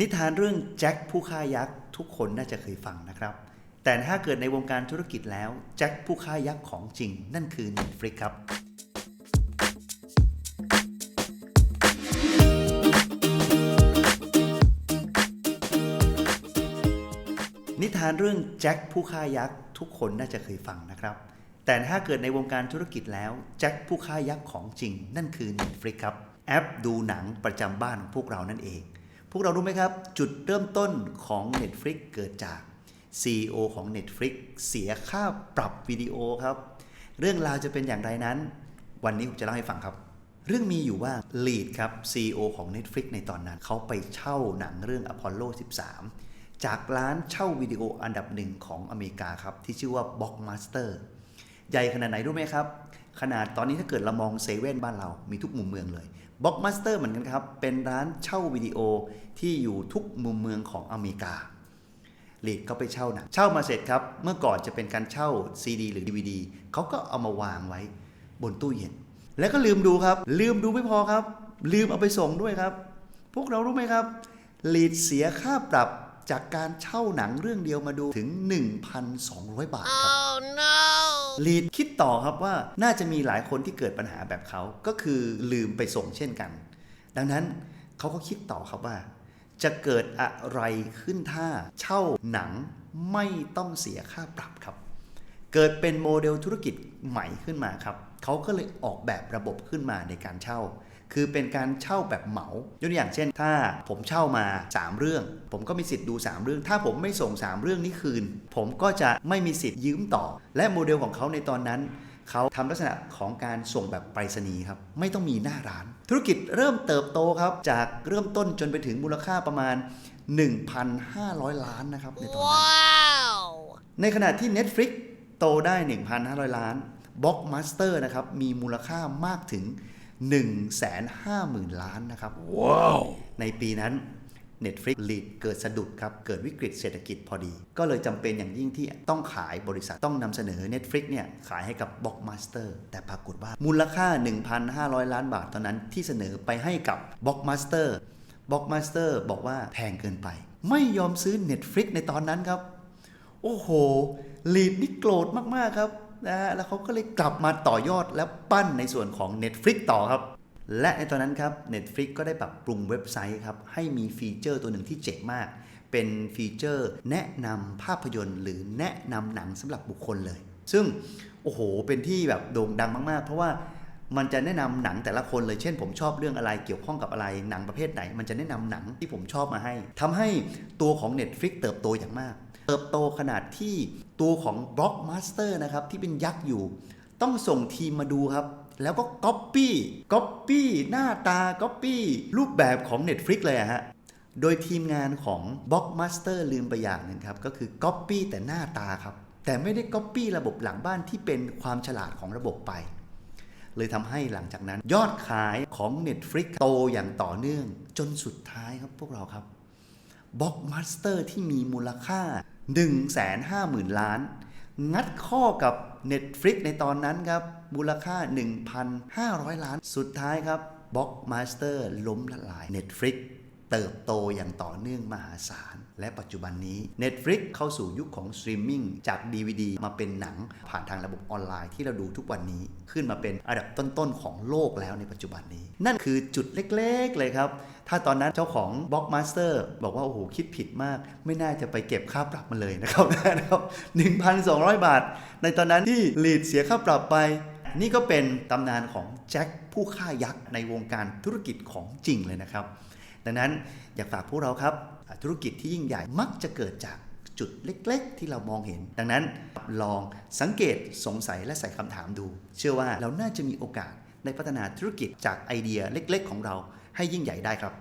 นิทานเรื่องแจ็คผู้ฆ่ายักษ์ทุกคนน่าจะเคยฟังนะครับ แต่ถ้าเกิดในวงการธุรกิจแล้วแจ็คผู้ฆ่ายักษ์ของจริง นั่นคือ Netflix ครับ นิทานเรื่องแจ็คผู้ฆ่ายักษ์ทุกคนน่าจะเคยฟังนะครับ แต่ถ้าเกิดในวงการธุรกิจแล้วแจ็คผู้ฆ่ายักษ์ของจริง นั่นคือ Netflix ครับ แอปดูหนังประจำบ้านของพวกเรานั่นเอง พวกเรารู้ไหมครับ จุดเริ่มต้นของ Netflix เกิดจาก CEO ของ Netflix เสียค่าปรับวิดีโอครับ เรื่องราวจะเป็นอย่างไรนั้น วันนี้ผมจะเล่าให้ฟังครับ เรื่องมีอยู่ว่าลีดครับ CEO ของ Netflix ในตอนนั้น เขาไปเช่าหนังเรื่อง Apollo 13 จากร้านเช่าวิดีโออันดับหนึ่งของอเมริกาครับ ที่ชื่อว่า Blockbuster ใหญ่ขนาดไหนรู้ไหมครับ ขนาดตอนนี้ถ้าเกิดเรามองเซเว่นบ้านเรามีทุกมุมเมืองเลย Blockbuster เหมือนกันครับ เป็นร้านเช่าวิดีโอที่อยู่ทุกมุมเมืองของอเมริกาลีดก็ไปเช่าหนังเช่ามาเสร็จครับ เมื่อก่อนจะเป็นการเช่า CD หรือ DVD เขาก็เอามาวางไว้บนตู้เย็น แล้วก็ลืมดูครับ ลืมดูไม่พอครับ ลืมเอาไปส่งด้วยครับ พวกเรารู้ไหมครับลีดเสียค่าปรับจากการเช่าหนังเรื่องเดียวมาดูถึง 1,200 บาทครับ Oh no! ลีดคิดต่อครับว่าน่าจะมีหลายคนที่เกิดปัญหาแบบเขาก็คือลืมไปส่งเช่นกัน ดังนั้นเขาก็คิดต่อครับว่า จะเกิดอะไรขึ้นถ้าเช่าหนังไม่ต้องเสียค่าปรับครับ เกิดเป็นโมเดลธุรกิจใหม่ขึ้นมาครับเขาก็เลยออกแบบระบบขึ้นมาในการเช่า คือเป็นการเช่าแบบเหมายกตัวอย่างเช่น ถ้าผมเช่ามา 3 เรื่อง ผมก็มีสิทธิ์ดู 3 เรื่อง ถ้าผมไม่ส่ง 3 เรื่องนี้คืน ผมก็จะไม่มีสิทธิ์ยืมต่อ และโมเดลของเขาในตอนนั้นเขาทำลักษณะของการส่งแบบไปรษณีย์ครับ ไม่ต้องมีหน้าร้าน ธุรกิจเริ่มเติบโตครับ จากเริ่มต้นจนไปถึงมูลค่าประมาณ 1,500 ล้านนะครับในตอนนั้น Wow! ในขณะที่ Netflix โตได้ 1,500 ล้าน Blockbuster นะครับมีมูลค่ามากถึง 150,000 ล้านนะครับ ว้าว ในปีนั้น Netflix ลีดเกิดสะดุดครับ เกิดวิกฤตเศรษฐกิจพอดี ก็เลยจำเป็นอย่างยิ่งที่ต้องขายบริษัทต้องนำเสนอ Netflix เนี่ยขายให้กับ Blockbuster แต่ปรากฏว่ามูลค่า 1,500 ล้านบาทตอนนั้นที่เสนอไปให้กับ Blockbuster Blockbuster บอกว่าแพงเกินไป ไม่ยอมซื้อ Netflix ในตอนนั้นครับ โอ้โหลีดนี่โกรธมาก ๆ ครับ นะฮะแล้วเขาก็เลยกลับมาต่อยอดและปั้นในส่วนของ Netflix ต่อครับ และในตอนนั้นครับ Netflix ก็ได้ปรับปรุงเว็บไซต์ครับ ให้มีฟีเจอร์ตัวหนึ่งที่เจ๋งมาก เป็นฟีเจอร์แนะนำภาพยนตร์ หรือแนะนำหนังสำหรับบุคคลเลย ซึ่งโอ้โหเป็นที่แบบโด่งดังมากๆ เพราะว่ามันจะแนะนำหนังแต่ละคนเลย เช่น ผมชอบเรื่องอะไรเกี่ยวข้องกับอะไรหนังประเภทไหน มันจะแนะนำหนังที่ผมชอบมาให้ทำให้ตัวของ Netflix เติบโตอย่างมาก เติบโตขนาดที่ตัวของ Blockbuster นะครับที่เป็นยักษ์อยู่ ต้องส่งทีมมาดูครับ แล้วก็ Copy Copy หน้าตา Copy รูปแบบของ Netflix เลยฮะโดยทีมงานของ Blockbuster ลืมไปอย่างหนึ่งครับ ก็คือ Copy แต่หน้าตาครับ แต่ไม่ได้ Copy ระบบหลังบ้านที่เป็นความฉลาดของระบบไป เลยทำให้หลังจากนั้น ยอดขายของ Netflix โตอย่างต่อเนื่อง จนสุดท้ายครับพวกเราครับบล็อกมาสเตอร์ที่มีมูลค่า 150,000 ล้าน งัดข้อกับ Netflix ในตอนนั้นครับ มูลค่า 1,500 ล้าน สุดท้ายครับบล็อกมาสเตอร์ล้มละลาย Netflix เติบโตอย่างต่อเนื่องมหาศาล และปัจจุบันนี้ Netflix เข้าสู่ยุคของสตรีมมิ่งจาก DVD มาเป็นหนังผ่านทางระบบออนไลน์ที่เราดูทุกวันนี้ ขึ้นมาเป็นอันดับต้น ๆ ของโลกแล้วในปัจจุบันนี้ นั่นคือจุดเล็ก ๆ เลยครับ ถ้าตอนนั้นเจ้าของ Blockbuster บอกว่า โอ้โห คิดผิดมาก ไม่น่าจะไปเก็บค่าปรับมันเลยนะครับนะครับ1,200 บาท ในตอนนั้นที่ลีดเสียค่าปรับไปนี่ก็เป็นตำนานของแจ็คผู้ฆ่ายักษ์ในวงการธุรกิจของจริงเลยนะครับ ดังนั้นอยากฝากพวกเราครับ ธุรกิจที่ยิ่งใหญ่มักจะเกิดจากจุดเล็ก ๆ ที่เรามองเห็น ดังนั้นลองสังเกตสงสัยและใส่คำถามดู เชื่อว่าเราน่าจะมีโอกาสในพัฒนาธุรกิจจากไอเดียเล็ก ๆ ของเราให้ยิ่งใหญ่ได้ครับ